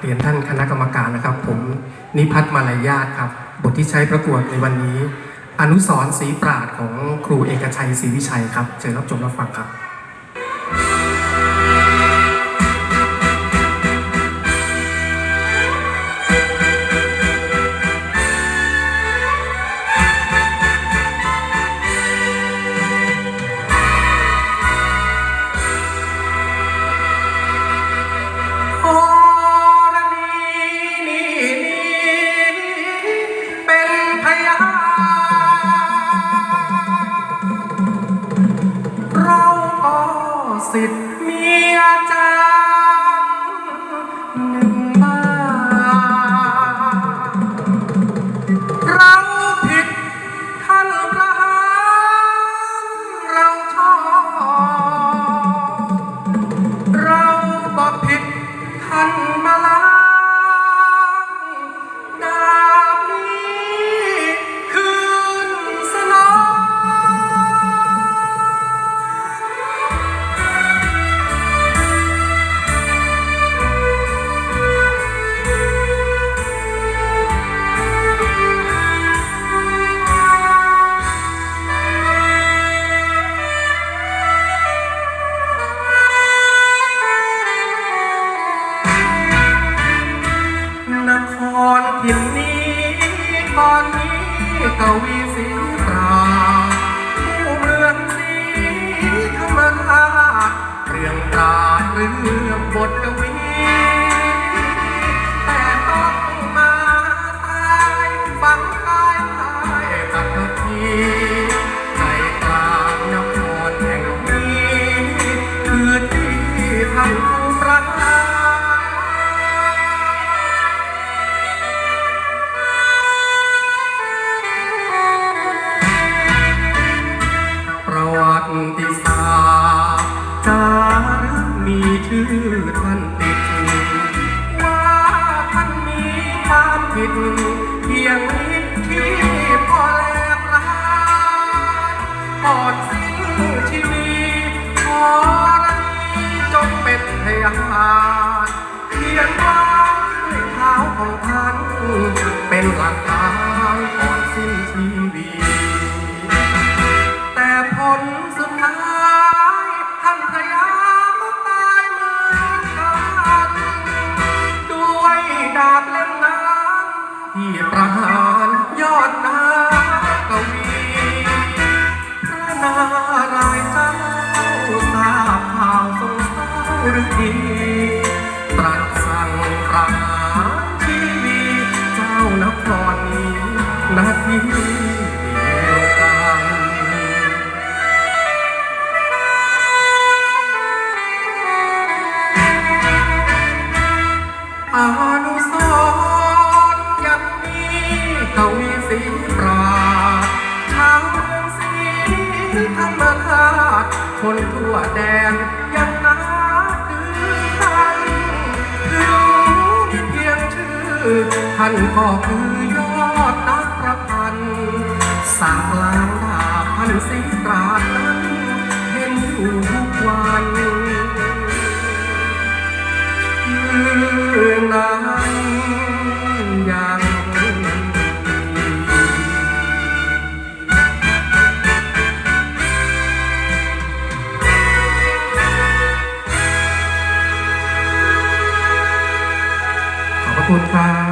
เรียนท่านคณะกรรมการนะครับ ผมนิพัฒน์มาลายาตครับบทที่ใช้ประกวดในวันนี้ อนุสรณ์ศรีปราดของครูเอกชัยศรีวิชัยครับเชิญรับชมรับฟังครับ สิ รื่องราเรื่องบทกวีแต่ต้องมาตายฝังกายตายกับทีใจกลางนครแห่งนี้คือที่ท่านผู้ประกาศประวัติศาส ชื่อท่านติดว่าท่านมีความผิดเพียงนิดที่พอแลกลายก่อนสิ้นชีวิตขอรันจงเป็นพยานเขียนไว้ด้วยเท้าของท่านเป็นหลักฐาน ที่ประหา คนทั่วแดนยังนับถือท่านถึงมีเพียงชื่อท่านก็คือยอดนักประพันธ์สางล้างดาบพันสิบตรา คุณครับ